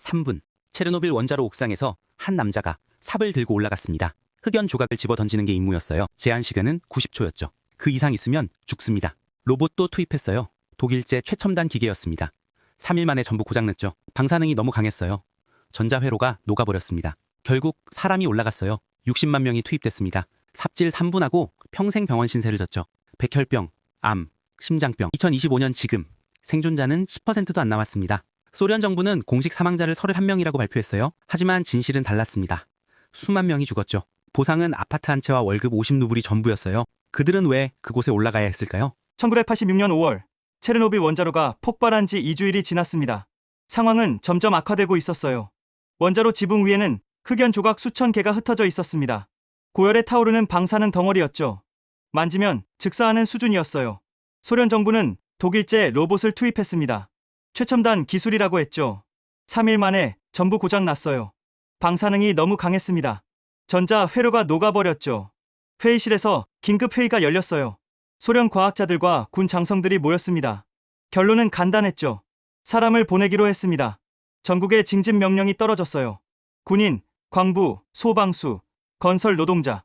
3분 체르노빌 원자로 옥상에서 한 남자가 삽을 들고 올라갔습니다. 흑연 조각을 집어 던지는 게 임무였어요. 제한 시간은 90초였죠. 그 이상 있으면 죽습니다. 로봇도 투입했어요. 독일제 최첨단 기계였습니다. 3일 만에 전부 고장났죠. 방사능이 너무 강했어요. 전자회로가 녹아버렸습니다. 결국 사람이 올라갔어요. 60만 명이 투입됐습니다. 삽질 3분하고 평생 병원 신세를 졌죠. 백혈병, 암, 심장병. 2025년 지금 생존자는 10%도 안 남았습니다. 소련 정부는 공식 사망자를 31명이라고 발표했어요. 하지만 진실은 달랐습니다. 수만 명이 죽었죠. 보상은 아파트 한 채와 월급 50루블이 전부였어요. 그들은 왜 그곳에 올라가야 했을까요? 1986년 5월 체르노빌 원자로가 폭발한 지 2주일이 지났습니다. 상황은 점점 악화되고 있었어요. 원자로 지붕 위에는 흑연 조각 수천 개가 흩어져 있었습니다. 고열에 타오르는 방사능 덩어리였죠. 만지면 즉사하는 수준이었어요. 소련 정부는 독일제 로봇을 투입했습니다. 최첨단 기술이라고 했죠. 3일 만에 전부 고장 났어요. 방사능이 너무 강했습니다. 전자 회로가 녹아버렸죠. 회의실에서 긴급 회의가 열렸어요. 소련 과학자들과 군 장성들이 모였습니다. 결론은 간단했죠. 사람을 보내기로 했습니다. 전국에 징집 명령이 떨어졌어요. 군인, 광부, 소방수, 건설 노동자,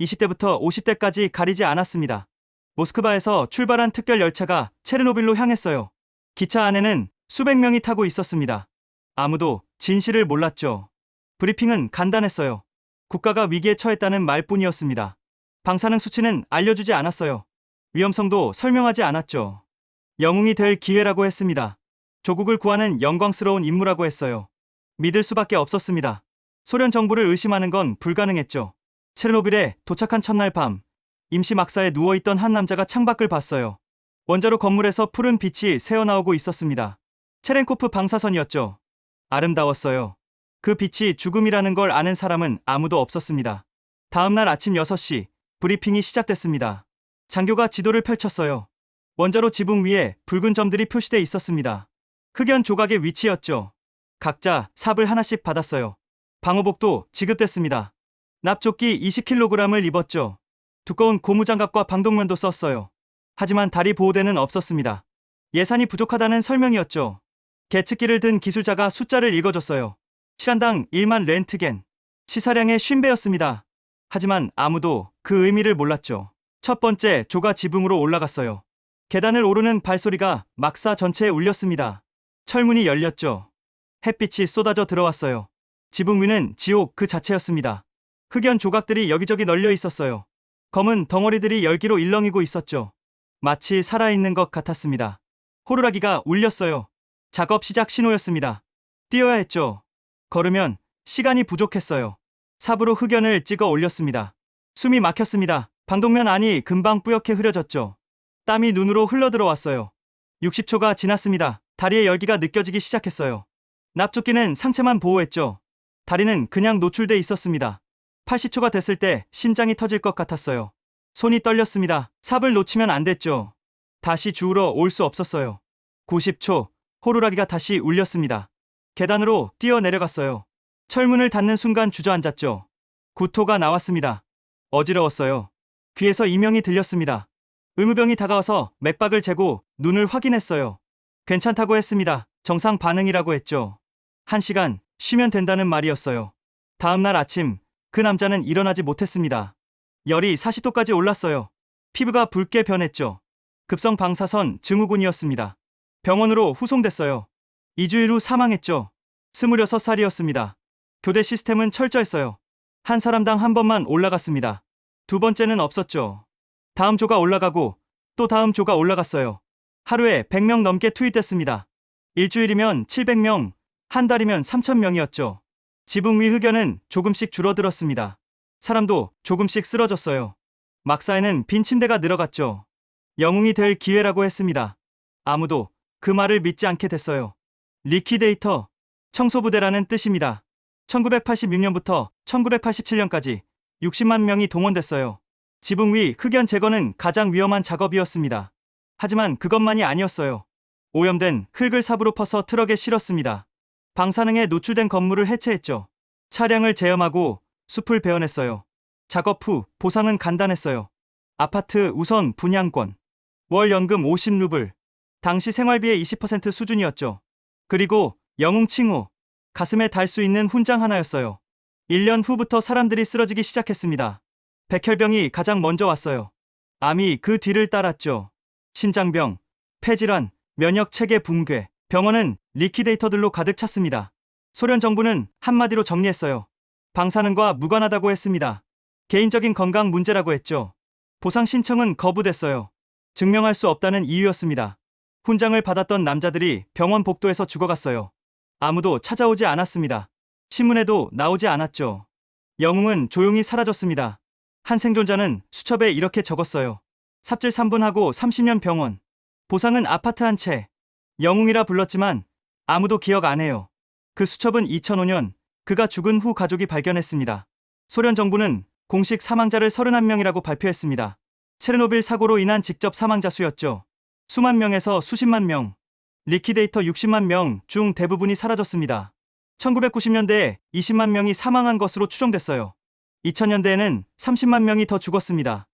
20대부터 50대까지 가리지 않았습니다. 모스크바에서 출발한 특별 열차가 체르노빌로 향했어요. 기차 안에는 수백 명이 타고 있었습니다. 아무도 진실을 몰랐죠. 브리핑은 간단했어요. 국가가 위기에 처했다는 말뿐이었습니다. 방사능 수치는 알려주지 않았어요. 위험성도 설명하지 않았죠. 영웅이 될 기회라고 했습니다. 조국을 구하는 영광스러운 임무라고 했어요. 믿을 수밖에 없었습니다. 소련 정부를 의심하는 건 불가능했죠. 체르노빌에 도착한 첫날 밤, 임시 막사에 누워있던 한 남자가 창밖을 봤어요. 원자로 건물에서 푸른 빛이 새어나오고 있었습니다. 체렌코프 방사선이었죠. 아름다웠어요. 그 빛이 죽음이라는 걸 아는 사람은 아무도 없었습니다. 다음날 아침 6시, 브리핑이 시작됐습니다. 장교가 지도를 펼쳤어요. 원자로 지붕 위에 붉은 점들이 표시돼 있었습니다. 흑연 조각의 위치였죠. 각자 삽을 하나씩 받았어요. 방호복도 지급됐습니다. 납조끼 20kg을 입었죠. 두꺼운 고무장갑과 방독면도 썼어요. 하지만 다리 보호대는 없었습니다. 예산이 부족하다는 설명이었죠. 계측기를 든 기술자가 숫자를 읽어줬어요. 시간당 1만 렌트겐. 시사량의 50배였습니다. 하지만 아무도 그 의미를 몰랐죠. 첫 번째 조가 지붕으로 올라갔어요. 계단을 오르는 발소리가 막사 전체에 울렸습니다. 철문이 열렸죠. 햇빛이 쏟아져 들어왔어요. 지붕 위는 지옥 그 자체였습니다. 흑연 조각들이 여기저기 널려 있었어요. 검은 덩어리들이 열기로 일렁이고 있었죠. 마치 살아있는 것 같았습니다. 호루라기가 울렸어요. 작업 시작 신호였습니다. 뛰어야 했죠. 걸으면 시간이 부족했어요. 삽으로 흑연을 찍어 올렸습니다. 숨이 막혔습니다. 방독면 안이 금방 뿌옇게 흐려졌죠. 땀이 눈으로 흘러들어왔어요. 60초가 지났습니다. 다리의 열기가 느껴지기 시작했어요. 납조끼는 상체만 보호했죠. 다리는 그냥 노출돼 있었습니다. 80초가 됐을 때 심장이 터질 것 같았어요. 손이 떨렸습니다. 삽을 놓치면 안 됐죠. 다시 주우러 올 수 없었어요. 90초, 호루라기가 다시 울렸습니다. 계단으로 뛰어 내려갔어요. 철문을 닫는 순간 주저앉았죠. 구토가 나왔습니다. 어지러웠어요. 귀에서 이명이 들렸습니다. 의무병이 다가와서 맥박을 재고 눈을 확인했어요. 괜찮다고 했습니다. 정상 반응이라고 했죠. 한 시간 쉬면 된다는 말이었어요. 다음날 아침 그 남자는 일어나지 못했습니다. 열이 40도까지 올랐어요. 피부가 붉게 변했죠. 급성 방사선 증후군이었습니다. 병원으로 후송됐어요. 2주일 후 사망했죠. 26살이었습니다. 교대 시스템은 철저했어요. 한 사람당 한 번만 올라갔습니다. 두 번째는 없었죠. 다음 조가 올라가고 또 다음 조가 올라갔어요. 하루에 100명 넘게 투입됐습니다. 일주일이면 700명, 한 달이면 3,000명이었죠. 지붕 위 흑연은 조금씩 줄어들었습니다. 사람도 조금씩 쓰러졌어요. 막사에는 빈 침대가 늘어갔죠. 영웅이 될 기회라고 했습니다. 아무도 그 말을 믿지 않게 됐어요. 리퀴데이터, 청소부대라는 뜻입니다. 1986년부터 1987년까지 60만 명이 동원됐어요. 지붕 위 흑연 제거는 가장 위험한 작업이었습니다. 하지만 그것만이 아니었어요. 오염된 흙을 삽으로 퍼서 트럭에 실었습니다. 방사능에 노출된 건물을 해체했죠. 차량을 제염하고 숲을 베어냈어요. 작업 후 보상은 간단했어요. 아파트 우선 분양권. 월 연금 50루블. 당시 생활비의 20% 수준이었죠. 그리고 영웅 칭호. 가슴에 달 수 있는 훈장 하나였어요. 1년 후부터 사람들이 쓰러지기 시작했습니다. 백혈병이 가장 먼저 왔어요. 암이 그 뒤를 따랐죠. 심장병, 폐질환, 면역 체계 붕괴, 병원은 리퀴데이터들로 가득 찼습니다. 소련 정부는 한마디로 정리했어요. 방사능과 무관하다고 했습니다. 개인적인 건강 문제라고 했죠. 보상 신청은 거부됐어요. 증명할 수 없다는 이유였습니다. 훈장을 받았던 남자들이 병원 복도에서 죽어갔어요. 아무도 찾아오지 않았습니다. 신문에도 나오지 않았죠. 영웅은 조용히 사라졌습니다. 한 생존자는 수첩에 이렇게 적었어요. 삽질 3분하고 30년 병원. 보상은 아파트 한 채. 영웅이라 불렀지만 아무도 기억 안 해요. 그 수첩은 2005년 그가 죽은 후 가족이 발견했습니다. 소련 정부는 공식 사망자를 31명이라고 발표했습니다. 체르노빌 사고로 인한 직접 사망자 수였죠. 수만 명에서 수십만 명, 리퀴데이터 60만 명 중 대부분이 사라졌습니다. 1990년대에 20만 명이 사망한 것으로 추정됐어요. 2000년대에는 30만 명이 더 죽었습니다.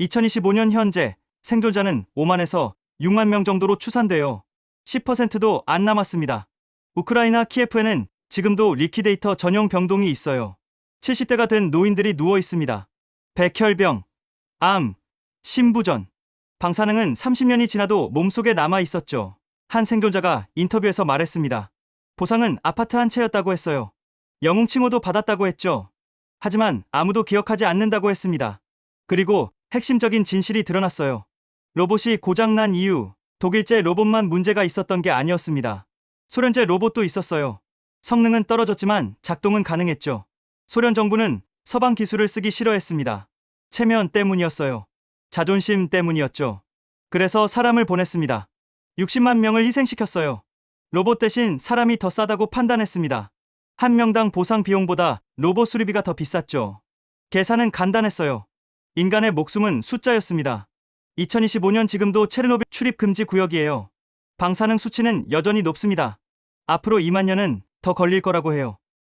2025년 현재 생존자는 5만에서 6만 명 정도로 추산돼요. 10%도 안 남았습니다. 우크라이나 키예프에는 지금도 리퀴데이터 전용 병동이 있어요. 70대가 된 노인들이 누워 있습니다. 백혈병, 암, 심부전, 방사능은 30년이 지나도 몸속에 남아 있었죠. 한 생존자가 인터뷰에서 말했습니다. 보상은 아파트 한 채였다고 했어요. 영웅 칭호도 받았다고 했죠. 하지만 아무도 기억하지 않는다고 했습니다. 그리고 핵심적인 진실이 드러났어요. 로봇이 고장난 이유, 독일제 로봇만 문제가 있었던 게 아니었습니다. 소련제 로봇도 있었어요. 성능은 떨어졌지만 작동은 가능했죠. 소련 정부는 서방 기술을 쓰기 싫어했습니다. 체면 때문이었어요. 자존심 때문이었죠. 그래서 사람을 보냈습니다. 60만 명을 희생시켰어요. 로봇 대신 사람이 더 싸다고 판단했습니다. 한 명당 보상 비용보다 로봇 수리비가 더 비쌌죠. 계산은 간단했어요. 인간의 목숨은 숫자였습니다. 2025년 지금도 체르노빌 출입 금지 구역이에요. 방사능 수치는 여전히 높습니다. 앞으로 2만 년은 더 걸릴 거라고 해요.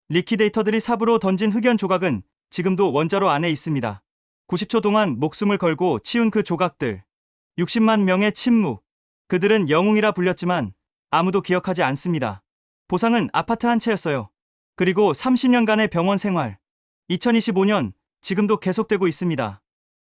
리퀴데이터들이 삽으로 던진 흑연 조각은 지금도 원자로 안에 있습니다. 90초 동안 목숨을 걸고 치운 그 조각들. 60만 명의 침묵. 그들은 영웅이라 불렸지만 아무도 기억하지 않습니다. 보상은 아파트 한 채였어요. 그리고 30년간의 병원 생활. 2025년 지금도 계속되고 있습니다.